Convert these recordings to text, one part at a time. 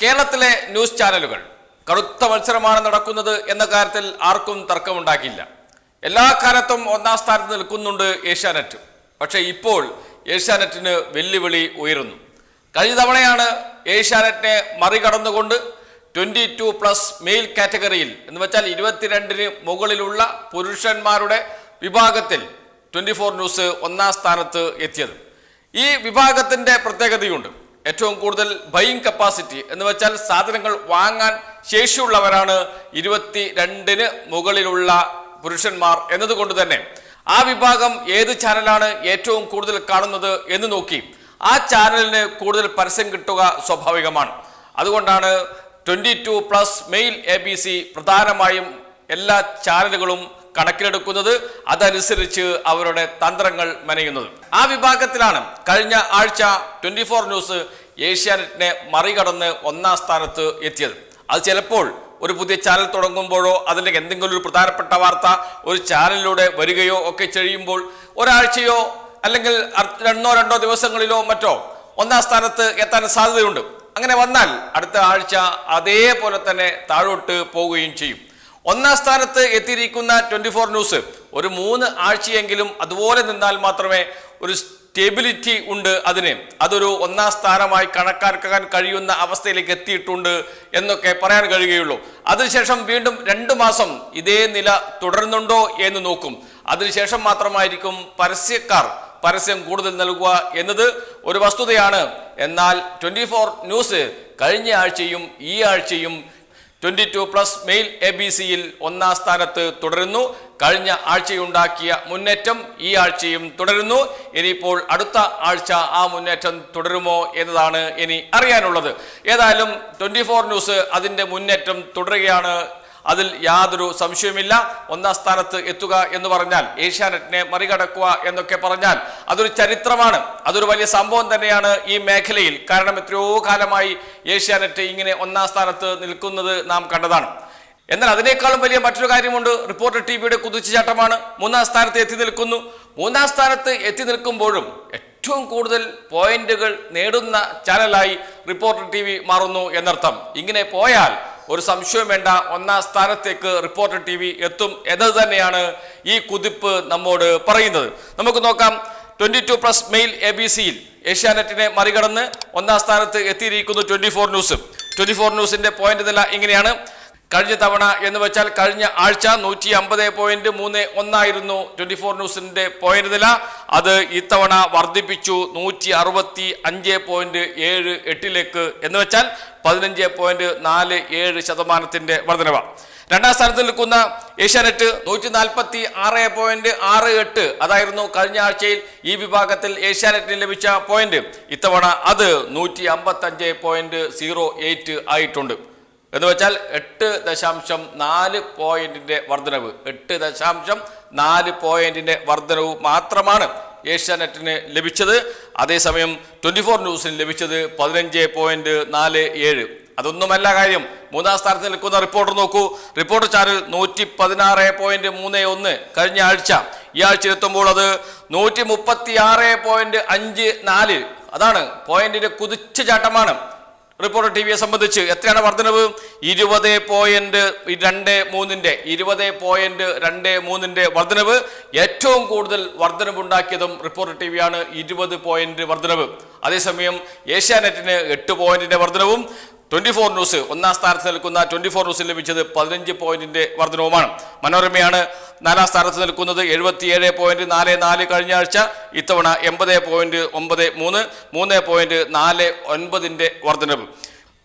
കേരളത്തിലെ ന്യൂസ് ചാനലുകൾ കടുത്ത മത്സരമാണ് നടക്കുന്നത് എന്ന കാര്യത്തിൽ ആർക്കും തർക്കമുണ്ടാക്കില്ല എല്ലാ കാലത്തും ഒന്നാം സ്ഥാനത്ത് നിൽക്കുന്നുണ്ട് ഏഷ്യാനെറ്റ്. പക്ഷേ ഇപ്പോൾ ഏഷ്യാനെറ്റിന് വെല്ലുവിളി ഉയരുന്നു. കഴിഞ്ഞ തവണയാണ് ഏഷ്യാനെറ്റിനെ മറികടന്നുകൊണ്ട് ട്വന്റി ടു പ്ലസ് മെയിൽ കാറ്റഗറിയിൽ എന്ന് വെച്ചാൽ ഇരുപത്തിരണ്ടിന് മുകളിലുള്ള പുരുഷന്മാരുടെ വിഭാഗത്തിൽ ട്വന്റി ഫോർ ന്യൂസ് ഒന്നാം സ്ഥാനത്ത് എത്തിയത്. ഈ വിഭാഗത്തിന്റെ പ്രത്യേകതയുണ്ട്. ഏറ്റവും കൂടുതൽ ബൈയിങ് കപ്പാസിറ്റി എന്ന് വെച്ചാൽ സാധനങ്ങൾ വാങ്ങാൻ ശേഷിയുള്ളവരാണ് ഇരുപത്തി രണ്ടിന് മുകളിലുള്ള പുരുഷന്മാർ എന്നതുകൊണ്ട് തന്നെ. ആ വിഭാഗം ഏത് ചാനലാണ് ഏറ്റവും കൂടുതൽ കാണുന്നത് എന്ന് നോക്കി. ആ ചാനലിന് കൂടുതൽ പരസ്യം കിട്ടുക സ്വാഭാവികമാണ്. അതുകൊണ്ടാണ് twenty two plus male A B C പ്രധാനമായും എല്ലാ ചാനലുകളും കണക്കിലെടുക്കുന്നത് അതനുസരിച്ച് അവരുടെ തന്ത്രങ്ങൾ മെനയുന്നത്. ആ വിഭാഗത്തിലാണ് കഴിഞ്ഞ ആഴ്ച ട്വന്റി ഫോർ ന്യൂസ് ഏഷ്യാനെറ്റിനെ മറികടന്ന് ഒന്നാം സ്ഥാനത്ത് എത്തിയത്. അത് ചിലപ്പോൾ ഒരു പുതിയ ചാനൽ തുടങ്ങുമ്പോഴോ അതിലേക്ക് എന്തെങ്കിലും ഒരു പ്രധാനപ്പെട്ട വാർത്ത ഒരു ചാനലിലൂടെ വരികയോ ഒക്കെ ചെയ്യുമ്പോൾ ഒരാഴ്ചയോ അല്ലെങ്കിൽ രണ്ടോ രണ്ടോ ദിവസങ്ങളിലോ മറ്റോ ഒന്നാം സ്ഥാനത്ത് എത്താൻ സാധ്യതയുണ്ട്. അങ്ങനെ വന്നാൽ അടുത്ത ആഴ്ച അതേപോലെ തന്നെ താഴോട്ട് പോവുകയും ചെയ്യും. ഒന്നാം സ്ഥാനത്ത് എത്തിയിരിക്കുന്ന ട്വന്റി ഫോർ ന്യൂസ് ഒരു മൂന്ന് ആഴ്ചയെങ്കിലും അതുപോലെ നിന്നാൽ മാത്രമേ ഒരു സ്റ്റെബിലിറ്റി ഉണ്ട് അതിന്. അതൊരു ഒന്നാം സ്ഥാനമായി കണക്കാക്കാൻ കഴിയുന്ന അവസ്ഥയിലേക്ക് എത്തിയിട്ടുണ്ട് എന്നൊക്കെ പറയാൻ കഴിയുകയുള്ളൂ. അതിനുശേഷം വീണ്ടും രണ്ടു മാസം ഇതേ നില തുടരുന്നുണ്ടോ എന്ന് നോക്കും. അതിനുശേഷം മാത്രമായിരിക്കും പരസ്യക്കാർ പരസ്യം കൂടുതൽ നൽകുക എന്നത് ഒരു വസ്തുതയാണ്. എന്നാൽ ട്വന്റി ന്യൂസ് കഴിഞ്ഞ ആഴ്ചയും ഈ ആഴ്ചയും twenty two plus male A B സിയിൽ ഒന്നാം സ്ഥാനത്ത് തുടരുന്നു. കഴിഞ്ഞ ആഴ്ചയുണ്ടാക്കിയ മുന്നേറ്റം ഈ ആഴ്ചയും തുടരുന്നു. ഇനിയിപ്പോൾ അടുത്ത ആഴ്ച ആ മുന്നേറ്റം തുടരുമോ എന്നതാണ് ഇനി അറിയാനുള്ളത്. ഏതായാലും ട്വന്റി ഫോർ ന്യൂസ് അതിന്റെ മുന്നേറ്റം തുടരുകയാണ് അതിൽ യാതൊരു സംശയവുമില്ല. ഒന്നാം സ്ഥാനത്ത് എത്തുക എന്ന് പറഞ്ഞാൽ ഏഷ്യാനെറ്റിനെ മറികടക്കുക എന്നൊക്കെ പറഞ്ഞാൽ അതൊരു ചരിത്രമാണ്. അതൊരു വലിയ സംഭവം തന്നെയാണ് ഈ മേഖലയിൽ. കാരണം എത്രയോ കാലമായി ഏഷ്യാനെറ്റ് ഇങ്ങനെ ഒന്നാം സ്ഥാനത്ത് നിൽക്കുന്നത് നാം കണ്ടതാണ്. എന്നാൽ അതിനേക്കാളും വലിയ മറ്റൊരു കാര്യമുണ്ട്. റിപ്പോർട്ടർ ടി വിയുടെ കുതിച്ചുചാട്ടമാണ്. മൂന്നാം സ്ഥാനത്ത് എത്തി നിൽക്കുന്നു. മൂന്നാം സ്ഥാനത്ത് എത്തി നിൽക്കുമ്പോഴും ഏറ്റവും കൂടുതൽ പോയിന്റുകൾ നേടുന്ന ചാനലായി റിപ്പോർട്ടർ ടി മാറുന്നു എന്നർത്ഥം. ഇങ്ങനെ പോയാൽ ഒരു സംശയവും വേണ്ട. ഒന്നാം സ്ഥാനത്തേക്ക് റിപ്പോർട്ടർ ടി വി എത്തും എന്നത് തന്നെയാണ് ഈ കുതിപ്പ് നമ്മോട് പറയുന്നത്. നമുക്ക് നോക്കാം. Twenty two plus male A B സിയിൽ ഏഷ്യാനെറ്റിനെ മറികടന്ന് ഒന്നാം സ്ഥാനത്ത് എത്തിയിരിക്കുന്നു twenty four news. Twenty four ന്യൂസിന്റെ പോയിന്റ് നില ഇങ്ങനെയാണ്. കഴിഞ്ഞ തവണ എന്ന് വെച്ചാൽ കഴിഞ്ഞ ആഴ്ച നൂറ്റി അമ്പത് പോയിന്റ് മൂന്ന് ഒന്നായിരുന്നു ട്വന്റി ഫോർ ന്യൂസിന്റെ പോയിന്റ് നില. അത് ഇത്തവണ വർദ്ധിപ്പിച്ചു നൂറ്റി അറുപത്തി അഞ്ച് പോയിന്റ് ഏഴ് എട്ടിലേക്ക് എന്ന് വെച്ചാൽ പതിനഞ്ച് പോയിന്റ് നാല് ഏഴ് ശതമാനത്തിന്റെ വർധനവ. രണ്ടാം സ്ഥാനത്ത് നിൽക്കുന്ന ഏഷ്യാനെറ്റ് നൂറ്റി നാൽപ്പത്തി ആറ് പോയിന്റ് ആറ് എട്ട്. അതായിരുന്നു കഴിഞ്ഞ ആഴ്ചയിൽ ഈ വിഭാഗത്തിൽ ഏഷ്യാനെറ്റിന് ലഭിച്ച പോയിന്റ് ഇത്തവണ അത് നൂറ്റി അമ്പത്തി അഞ്ച് പോയിന്റ് സീറോ എയ്റ്റ് ആയിട്ടുണ്ട്. എന്ന് വെച്ചാൽ എട്ട് ദശാംശം നാല് പോയിന്റിന്റെ വർധനവ് എട്ട് ദശാംശം നാല് പോയിന്റിന്റെ വർധനവ് മാത്രമാണ് ഏഷ്യാനെറ്റിന് ലഭിച്ചത്. അതേസമയം ട്വന്റി ഫോർ ന്യൂസിന് ലഭിച്ചത് പതിനഞ്ച് പോയിന്റ് നാല് ഏഴ്. അതൊന്നുമല്ല കാര്യം. മൂന്നാം സ്ഥാനത്ത് നിൽക്കുന്ന റിപ്പോർട്ടർ നോക്കൂ. റിപ്പോർട്ടർ ചാനൽ നൂറ്റി പതിനാറ് പോയിന്റ് മൂന്ന് ഒന്ന് കഴിഞ്ഞ ആഴ്ച. ഈ ആഴ്ച എത്തുമ്പോൾ അത് നൂറ്റി മുപ്പത്തി ആറ് പോയിന്റ് അഞ്ച് നാല്. അതാണ് പോയിന്റിന്റെ കുതിച്ചു ചാട്ടമാണ് റിപ്പോർട്ടർ ടി വിയെ സംബന്ധിച്ച് എത്രയാണ് വർധനവ്? ഇരുപത് പോയിന്റ് രണ്ട് മൂന്നിന്റെ ഇരുപത് പോയിന്റ് രണ്ട് മൂന്നിന്റെ വർധനവ്. ഏറ്റവും കൂടുതൽ വർധനവുണ്ടാക്കിയതും റിപ്പോർട്ടർ ടി വിയാണ് ഇരുപത് പോയിന്റ് വർധനവ്. അതേസമയം ഏഷ്യാനെറ്റിന് എട്ട് പോയിന്റിന്റെ വർധനവും ട്വന്റി ഫോർ ന്യൂസ് ഒന്നാം സ്ഥാനത്ത് നിൽക്കുന്ന ട്വന്റി ഫോർ ന്യൂസിൽ ലഭിച്ചത് പതിനഞ്ച് പോയിന്റിന്റെ വർധനവുമാണ്. മനോരമയാണ് നാലാം സ്ഥാനത്ത് നിൽക്കുന്നത് എഴുപത്തിയേഴ് പോയിന്റ് നാല് നാല് കഴിഞ്ഞ ആഴ്ച. ഇത്തവണ എൺപത് പോയിന്റ് ഒമ്പത് മൂന്ന് മൂന്ന് പോയിന്റ് നാല് ഒൻപതിന്റെ വർധനവ്.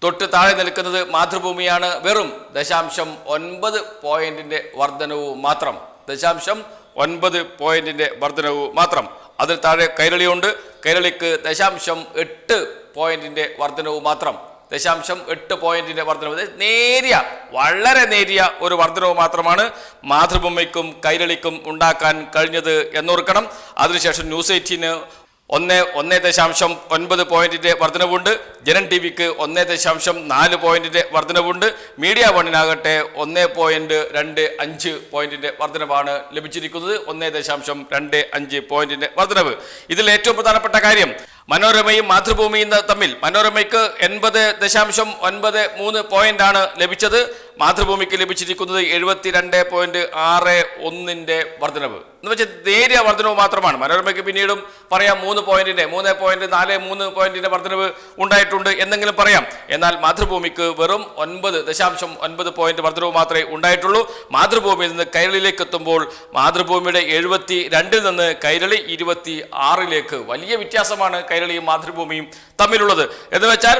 തൊട്ട് താഴെ നിൽക്കുന്നത് മാതൃഭൂമിയാണ്. വെറും ദശാംശം ഒൻപത് പോയിന്റിന്റെ വർധനവ് മാത്രം. ദശാംശം ഒൻപത് പോയിന്റിന്റെ വർധനവ് മാത്രം. അതിൽ താഴെ കൈരളിയുണ്ട്. കൈരളിക്ക് ദശാംശം എട്ട് പോയിന്റിന്റെ വർധനവ് മാത്രം. ദശാംശം എട്ട് പോയിന്റിന്റെ വർധനവ്. നേരിയ വളരെ നേരിയ ഒരു വർധനവ് മാത്രമാണ് മാതൃഭൂമിക്കും കൈരളിക്കും ഉണ്ടാക്കാൻ കഴിഞ്ഞത് എന്നോർക്കണം. അതിനുശേഷം ന്യൂസ് എയ്റ്റീന് ഒന്ന് ഒന്ന് ദശാംശം ഒൻപത് പോയിന്റിന്റെ വർധനവുണ്ട്. ജനൻ ടി വിക്ക് ഒന്ന് ദശാംശം നാല് പോയിന്റിന്റെ വർധനവുണ്ട്. മീഡിയ വണ്ണിനാകട്ടെ ഒന്ന് പോയിന്റ് രണ്ട് അഞ്ച് പോയിന്റിന്റെ വർധനവാണ് ലഭിച്ചിരിക്കുന്നത്. ഒന്ന് ദശാംശം രണ്ട് അഞ്ച് പോയിന്റിന്റെ വർധനവ്. ഇതിൽ ഏറ്റവും പ്രധാനപ്പെട്ട കാര്യം മനോരമയും മാതൃഭൂമിയും തമ്മിൽ മനോരമയ്ക്ക് എൺപത് ദശാംശം ഒൻപത് മൂന്ന് പോയിന്റ് ആണ് ലഭിച്ചത്. മാതൃഭൂമിക്ക് ലഭിച്ചിരിക്കുന്നത് എഴുപത്തിരണ്ട് പോയിന്റ് ആറ് ഒന്നിന്റെ വർധനവ്. എന്ന് വെച്ചാൽ നേരിയ വർധനവ് മാത്രമാണ്. മനോരമയ്ക്ക് പിന്നീടും പറയാം മൂന്ന് പോയിന്റിന്റെ മൂന്ന് പോയിന്റ് നാല് മൂന്ന് പോയിന്റിന്റെ വർധനവ് ഉണ്ടായിട്ടുണ്ട് എന്നെങ്കിലും പറയാം. എന്നാൽ മാതൃഭൂമിക്ക് വെറും ഒൻപത് ദശാംശം ഒൻപത് പോയിന്റ് വർധനവ് മാത്രമേ ഉണ്ടായിട്ടുള്ളൂ. മാതൃഭൂമിയിൽ നിന്ന് കൈരളിയിലേക്ക് എത്തുമ്പോൾ മാതൃഭൂമിയുടെ എഴുപത്തി രണ്ടിൽ നിന്ന് കൈരളി ഇരുപത്തി ആറിലേക്ക് വലിയ വ്യത്യാസമാണ് കൈരളിയും മാതൃഭൂമിയും തമ്മിലുള്ളത്. എന്ന് വെച്ചാൽ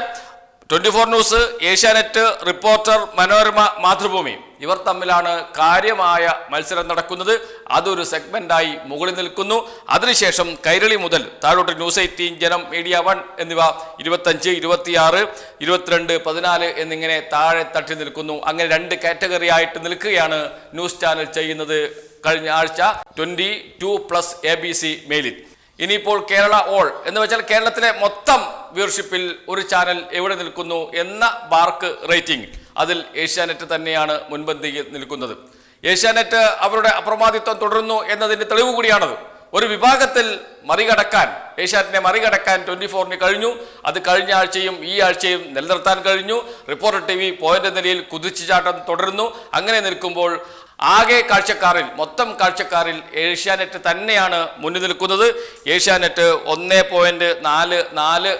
twenty four news Asianet reporter Manorama Mathrubhumi ഇവർ തമ്മിലാണ് കാര്യമായ മത്സരം നടക്കുന്നത്. അതൊരു സെഗ്മെന്റായി മുകളിൽ നിൽക്കുന്നു. അതിനുശേഷം കൈരളി മുതൽ താഴോട്ട് news eighteen Janam media one എന്നിവ ഇരുപത്തഞ്ച് ഇരുപത്തിയാറ് ഇരുപത്തിരണ്ട് പതിനാല് എന്നിങ്ങനെ താഴെ തട്ടി നിൽക്കുന്നു. അങ്ങനെ രണ്ട് കാറ്റഗറി ആയിട്ട് നിൽക്കുകയാണ് ന്യൂസ് ചാനൽ ചെയ്യുന്നത് കഴിഞ്ഞ ആഴ്ച. Twenty two plus A B C മെയിലിൽ ഇനിയിപ്പോൾ കേരള ഓൾ എന്ന് വെച്ചാൽ കേരളത്തിലെ മൊത്തം വ്യൂർഷിപ്പിൽ ഒരു ചാനൽ എവിടെ നിൽക്കുന്നു എന്ന ബാർക്ക് റേറ്റിംഗ് അതിൽ ഏഷ്യാനെറ്റ് തന്നെയാണ് മുൻപന്തിയിൽ നിൽക്കുന്നത്. ഏഷ്യാനെറ്റ് അവരുടെ അപ്രമാദിത്വം തുടരുന്നു എന്നതിന്റെ തെളിവ് കൂടിയാണത്. ഒരു വിഭാഗത്തിൽ മറികടക്കാൻ ഏഷ്യാനെറ്റിനെ മറികടക്കാൻ ട്വന്റി ഫോറിന് കഴിഞ്ഞു. അത് കഴിഞ്ഞ ആഴ്ചയും ഈ ആഴ്ചയും നിലനിർത്താൻ കഴിഞ്ഞു. റിപ്പോർട്ടർ ടി വി പോയിന്റ് നിലയിൽ കുതിച്ചുചാട്ടം തുടരുന്നു. അങ്ങനെ നിൽക്കുമ്പോൾ ആകെ കാഴ്ചക്കാരിൽ മൊത്തം കാഴ്ചക്കാരിൽ ഏഷ്യാനെറ്റ് തന്നെയാണ് മുന്നിൽ നിൽക്കുന്നത്. ഏഷ്യാനെറ്റ് ഒന്നേ പോയിന്റ് നാല് നാല്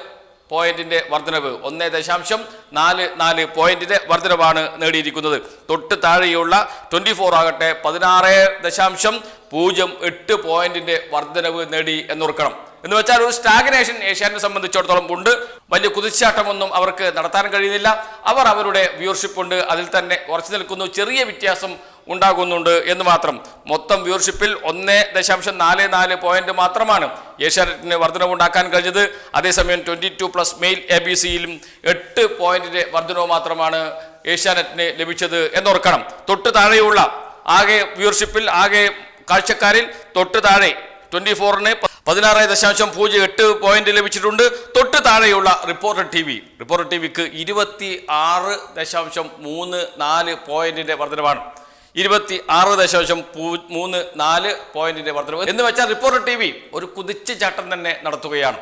പോയിന്റിന്റെ വർധനവ് ഒന്നേ ദശാംശം നാല് നാല് പോയിന്റിന്റെ വർധനവാണ് നേടിയിരിക്കുന്നത്. തൊട്ട് താഴെയുള്ള ട്വന്റി ഫോർ ആകട്ടെ പതിനാറ് ദശാംശം പൂജ്യം എട്ട് പോയിന്റിന്റെ വർധനവ് നേടി എന്നോർക്കണം. എന്ന് വെച്ചാൽ ഒരു സ്റ്റാഗ്നേഷൻ ഏഷ്യാനെ സംബന്ധിച്ചിടത്തോളം ഉണ്ട്. വലിയ കുതിച്ചാട്ടമൊന്നും അവർക്ക് നടത്താൻ കഴിയുന്നില്ല. അവർ അവരുടെ വ്യൂവർഷിപ്പ് ഉണ്ട് അതിൽ തന്നെ ഉറച്ചു നിൽക്കുന്നു. ചെറിയ വ്യത്യാസം ഉണ്ടാകുന്നുണ്ട് എന്ന് മാത്രം. മൊത്തം വ്യൂർഷിപ്പിൽ ഒന്ന് ദശാംശം നാല് നാല് പോയിന്റ് മാത്രമാണ് ഏഷ്യാനെറ്റിന് വർധനവുണ്ടാക്കാൻ കഴിഞ്ഞത്. അതേസമയം twenty two plus male A B സിയിലും എട്ട് പോയിന്റിന്റെ വർധനവ് മാത്രമാണ് ഏഷ്യാനെറ്റിന് ലഭിച്ചത് എന്നോർക്കണം. തൊട്ട് താഴെയുള്ള ആകെ വ്യൂർഷിപ്പിൽ ആകെ കാഴ്ചക്കാരിൽ തൊട്ട് താഴെ ട്വന്റി ഫോറിന് പതിനാറ് ദശാംശം പൂജ്യം എട്ട് പോയിന്റ് ലഭിച്ചിട്ടുണ്ട്. തൊട്ട് താഴെയുള്ള reporter T V. Reporter T വിക്ക് ഇരുപത്തി ആറ് ദശാംശം മൂന്ന് നാല് പോയിന്റിന്റെ വർധനവാണ്. ഇരുപത്തി ആറ് ദശാംശം മൂന്ന് നാല് പോയിന്റിന്റെ വർധനവ്. എന്ന് വെച്ചാൽ റിപ്പോർട്ടർ ടി വി ഒരു കുതിച്ചു ചാട്ടം തന്നെ നടത്തുകയാണ്.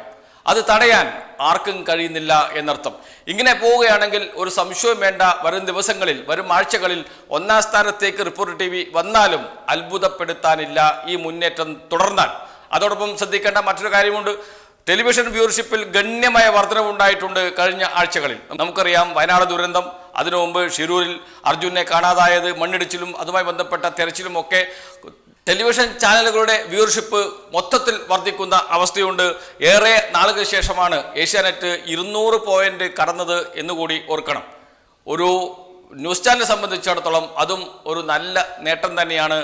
അത് തടയാൻ ആർക്കും കഴിയുന്നില്ല എന്നർത്ഥം. ഇങ്ങനെ പോവുകയാണെങ്കിൽ ഒരു സംശയവും വേണ്ട. വരും ദിവസങ്ങളിൽ വരും ആഴ്ചകളിൽ ഒന്നാം സ്ഥാനത്തേക്ക് റിപ്പോർട്ടർ ടി വി വന്നാലും അത്ഭുതപ്പെടുത്താനില്ല ഈ മുന്നേറ്റം തുടർന്നാൽ. അതോടൊപ്പം ശ്രദ്ധിക്കേണ്ട മറ്റൊരു കാര്യമുണ്ട്. ടെലിവിഷൻ വ്യൂവർഷിപ്പിൽ ഗണ്യമായ വർധനവുണ്ടായിട്ടുണ്ട് കഴിഞ്ഞ ആഴ്ചകളിൽ. നമുക്കറിയാം വയനാട് ദുരന്തം അതിനു മുമ്പ് ഷിരൂരിൽ അർജുനെ കാണാതായത് മണ്ണിടിച്ചിലും അതുമായി ബന്ധപ്പെട്ട തെരച്ചിലും ഒക്കെ ടെലിവിഷൻ ചാനലുകളുടെ വ്യൂവർഷിപ്പ് മൊത്തത്തിൽ വർദ്ധിക്കുന്ന അവസ്ഥയുണ്ട്. ഏറെ നാളുകൾക്ക് ശേഷമാണ് ഏഷ്യാനെറ്റ് ഇരുന്നൂറ് പോയിന്റ് കടന്നത് എന്നുകൂടി ഓർക്കണം. ഒരു ന്യൂസ് ചാനലിനെ സംബന്ധിച്ചിടത്തോളം അതും ഒരു നല്ല നേട്ടം തന്നെയാണ്.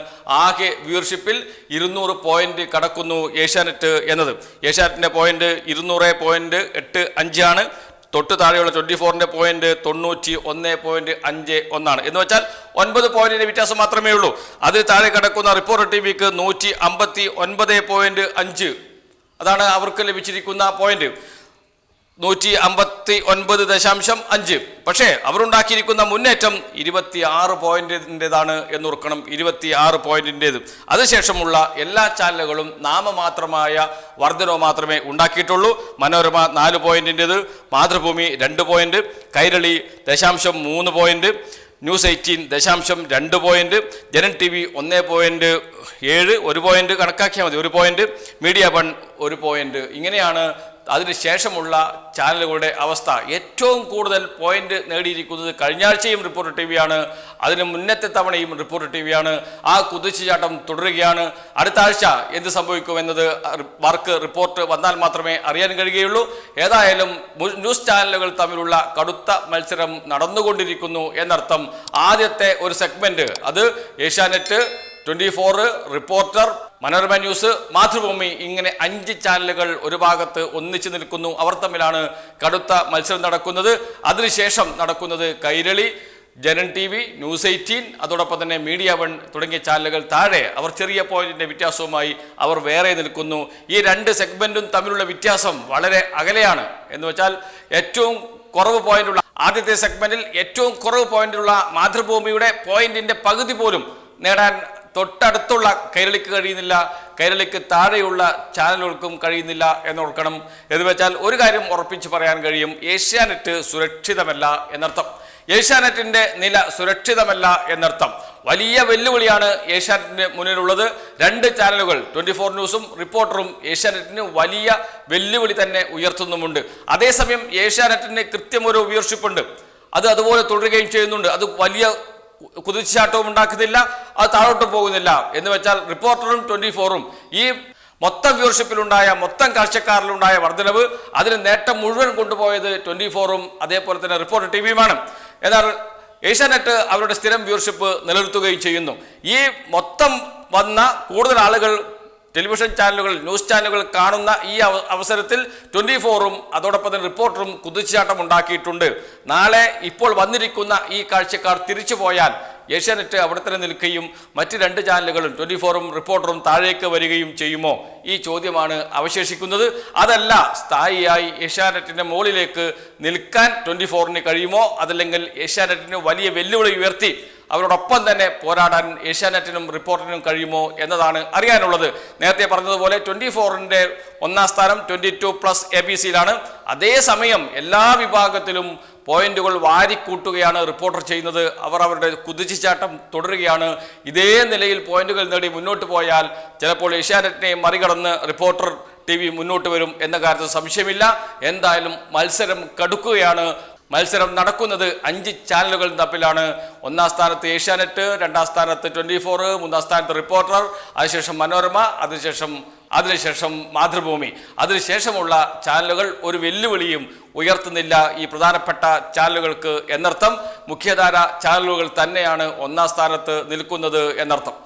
ആകെ വ്യൂവർഷിപ്പിൽ ഇരുന്നൂറ് പോയിന്റ് കടക്കുന്നു ഏഷ്യാനെറ്റ് എന്നത്. ഏഷ്യാനെറ്റിന്റെ പോയിന്റ് ഇരുന്നൂറ് പോയിന്റ് എട്ട് അഞ്ചാണ് തൊട്ട് താഴെയുള്ള ട്വന്റി ഫോറിന്റെ പോയിന്റ് തൊണ്ണൂറ്റി ഒന്ന് പോയിന്റ് അഞ്ച് ഒന്നാണ്. എന്ന് വെച്ചാൽ ഒൻപത് പോയിന്റിന്റെ വ്യത്യാസം മാത്രമേ ഉള്ളൂ. അതിൽ താഴെ കിടക്കുന്ന റിപ്പോർട്ട് ടി വിക്ക് നൂറ്റി അമ്പത്തി ഒൻപത് പോയിന്റ് അഞ്ച്. അതാണ് അവർക്ക് ലഭിച്ചിരിക്കുന്ന പോയിന്റ് നൂറ്റി അമ്പത്തി ഒൻപത് ദശാംശം അഞ്ച്. പക്ഷേ അവരുണ്ടാക്കിയിരിക്കുന്ന മുന്നേറ്റം ഇരുപത്തി ആറ് പോയിന്റിന്റെതാണ് എന്നോർക്കണം. ഇരുപത്തി ആറ് പോയിന്റിന്റെത് അതിനുശേഷമുള്ള എല്ലാ ചാനലുകളും നാമമാത്രമായ വർധനവ് മാത്രമേ ഉണ്ടാക്കിയിട്ടുള്ളൂ. മനോരമ നാല് പോയിന്റിന്റെത് മാതൃഭൂമി രണ്ട് പോയിന്റ് കൈരളി ദശാംശം മൂന്ന് പോയിന്റ് ന്യൂസ് എയ്റ്റീൻ ദശാംശം രണ്ട് പോയിന്റ് ജനൻ ടി വി ഒന്ന് പോയിന്റ് ഏഴ് ഒരു പോയിന്റ് കണക്കാക്കിയാൽ മതി. ഒരു പോയിന്റ് മീഡിയ വൺ ഒരു പോയിന്റ്. ഇങ്ങനെയാണ് അതിനുശേഷമുള്ള ചാനലുകളുടെ അവസ്ഥ. ഏറ്റവും കൂടുതൽ പോയിന്റ് നേടിയിരിക്കുന്നത് കഴിഞ്ഞ ആഴ്ചയും റിപ്പോർട്ടർ ടി വിയാണ് അതിന് മുന്നത്തെ തവണയും റിപ്പോർട്ട് ടി വിയാണ് ആ കുതിച്ചുചാട്ടം തുടരുകയാണ്. അടുത്ത ആഴ്ച എന്ത് സംഭവിക്കുമെന്നത് വർക്ക് റിപ്പോർട്ട് വന്നാൽ മാത്രമേ അറിയാൻ കഴിയുകയുള്ളൂ. ഏതായാലും ന്യൂസ് ചാനലുകൾ തമ്മിലുള്ള കടുത്ത മത്സരം നടന്നുകൊണ്ടിരിക്കുന്നു എന്നർത്ഥം ആദ്യത്തെ ഒരു സെഗ്മെന്റ് അത് Asianet twenty four reporter Manorama news Mathrubhumi ഇങ്ങനെ അഞ്ച് ചാനലുകൾ ഒരു ഭാഗത്ത് ഒന്നിച്ചു നിൽക്കുന്നു. അവർ തമ്മിലാണ് കടുത്ത മത്സരം നടക്കുന്നത്. അതിനുശേഷം നടക്കുന്നത് Kairali Janam T V news eighteen അതോടൊപ്പം തന്നെ മീഡിയ വൺ തുടങ്ങിയ ചാനലുകൾ താഴെ അവർ ചെറിയ പോയിന്റിന്റെ വ്യത്യാസവുമായി അവർ വേറെ നിൽക്കുന്നു. ഈ രണ്ട് സെഗ്മെന്റും തമ്മിലുള്ള വ്യത്യാസം വളരെ അകലെയാണ്. എന്ന് വെച്ചാൽ ഏറ്റവും കുറവ് പോയിന്റുള്ള ആദ്യത്തെ സെഗ്മെന്റിൽ ഏറ്റവും കുറവ് പോയിന്റുള്ള മാതൃഭൂമിയുടെ പോയിന്റിന്റെ പകുതി പോലും നേടാൻ തൊട്ടടുത്തുള്ള കൈരളിക്ക് കഴിയുന്നില്ല കൈരളിക്ക് താഴെയുള്ള ചാനലുകൾക്കും കഴിയുന്നില്ല എന്നോർക്കണം എന്ന് വെച്ചാൽ ഒരു കാര്യം ഉറപ്പിച്ച് പറയാൻ കഴിയും ഏഷ്യാനെറ്റ് സുരക്ഷിതമല്ല എന്നർത്ഥം. ഏഷ്യാനെറ്റിന്റെ നില സുരക്ഷിതമല്ല എന്നർത്ഥം. വലിയ വെല്ലുവിളിയാണ് ഏഷ്യാനെറ്റിന് മുന്നിലുള്ളത്. രണ്ട് ചാനലുകൾ ട്വന്റി ഫോർ ന്യൂസും റിപ്പോർട്ടറും ഏഷ്യാനെറ്റിന് വലിയ വെല്ലുവിളി തന്നെ ഉയർത്തുന്നുമുണ്ട്. അതേസമയം ഏഷ്യാനെറ്റിന് കൃത്യമൊരു വ്യൂവർഷിപ്പ് ഉണ്ട് അത് അതുപോലെ തുടരുകയും ചെയ്യുന്നുണ്ട്. അത് വലിയ കുതിച്ചാട്ടവും ഉണ്ടാക്കുന്നില്ല അത് താഴോട്ട് പോകുന്നില്ല. എന്ന് വെച്ചാൽ റിപ്പോർട്ടറും ട്വന്റി ഫോറും ഈ മൊത്തം വ്യൂവർഷിപ്പിലുണ്ടായ മൊത്തം കാഴ്ചക്കാരിലുണ്ടായ വർധനവ് അതിന് നേട്ടം മുഴുവൻ കൊണ്ടുപോയത് ട്വന്റി ഫോറും അതേപോലെ തന്നെ റിപ്പോർട്ടർ ടി വിയുമാണ് എന്നാൽ ഏഷ്യാനെറ്റ് അവരുടെ സ്ഥിരം വ്യൂർഷിപ്പ് നിലനിർത്തുകയും ചെയ്യുന്നു. ഈ മൊത്തം വന്ന കൂടുതൽ ആളുകൾ ടെലിവിഷൻ ചാനലുകൾ ന്യൂസ് ചാനലുകൾ കാണുന്ന ഈ അവസരത്തിൽ ട്വന്റി ഫോറും അതോടൊപ്പം തന്നെ റിപ്പോർട്ടറും കുതിച്ചാട്ടം ഉണ്ടാക്കിയിട്ടുണ്ട്. നാളെ ഇപ്പോൾ വന്നിരിക്കുന്ന ഈ കാഴ്ചക്കാർ തിരിച്ചു പോയാൽ ഏഷ്യാനെറ്റ് അവിടെ തന്നെ നിൽക്കുകയും മറ്റ് രണ്ട് ചാനലുകളും ട്വന്റി ഫോറും റിപ്പോർട്ടറും താഴേക്ക് വരികയും ചെയ്യുമോ? ഈ ചോദ്യമാണ് അവശേഷിക്കുന്നത്. അതല്ല സ്ഥായിയായി ഏഷ്യാനെറ്റിന്റെ മുകളിലേക്ക് നിൽക്കാൻ ട്വന്റി ഫോറിന് കഴിയുമോ? അതല്ലെങ്കിൽ ഏഷ്യാനെറ്റിന് വലിയ വെല്ലുവിളി ഉയർത്തി അവരോടൊപ്പം തന്നെ പോരാടാൻ ഏഷ്യാനെറ്റിനും റിപ്പോർട്ടിനും കഴിയുമോ എന്നതാണ് അറിയാനുള്ളത്. നേരത്തെ പറഞ്ഞതുപോലെ ട്വന്റി ഫോറിന്റെ ഒന്നാം സ്ഥാനം twenty two plus A B സിയിലാണ്. അതേസമയം എല്ലാ വിഭാഗത്തിലും പോയിന്റുകൾ വാരിക്കൂട്ടുകയാണ് റിപ്പോർട്ടർ ചെയ്യുന്നത്. അവർ അവരുടെ കുതിച്ചുചാട്ടം തുടരുകയാണ്. ഇതേ നിലയിൽ പോയിന്റുകൾ നേടി മുന്നോട്ട് പോയാൽ ചിലപ്പോൾ ഏഷ്യാനെറ്റിനെ മറികടന്ന് റിപ്പോർട്ടർ ടി മുന്നോട്ട് വരും എന്ന കാര്യത്തിൽ സംശയമില്ല. എന്തായാലും മത്സരം കടുക്കുകയാണ്. മത്സരം നടക്കുന്നത് അഞ്ച് ചാനലുകൾ തപ്പിലാണ് ഒന്നാം സ്ഥാനത്ത് ഏഷ്യാനെറ്റ് രണ്ടാം സ്ഥാനത്ത് ട്വന്റി ഫോർ മൂന്നാം സ്ഥാനത്ത് റിപ്പോർട്ടർ അതിനുശേഷം മനോരമ അതിനുശേഷം അതിനുശേഷം മാതൃഭൂമി. അതിനുശേഷമുള്ള ചാനലുകൾ ഒരു വെല്ലുവിളിയും ഉയർത്തുന്നില്ല ഈ പ്രധാനപ്പെട്ട ചാനലുകൾക്ക് എന്നർത്ഥം. മുഖ്യധാര ചാനലുകൾ തന്നെയാണ് ഒന്നാം സ്ഥാനത്ത് നിൽക്കുന്നത് എന്നർത്ഥം.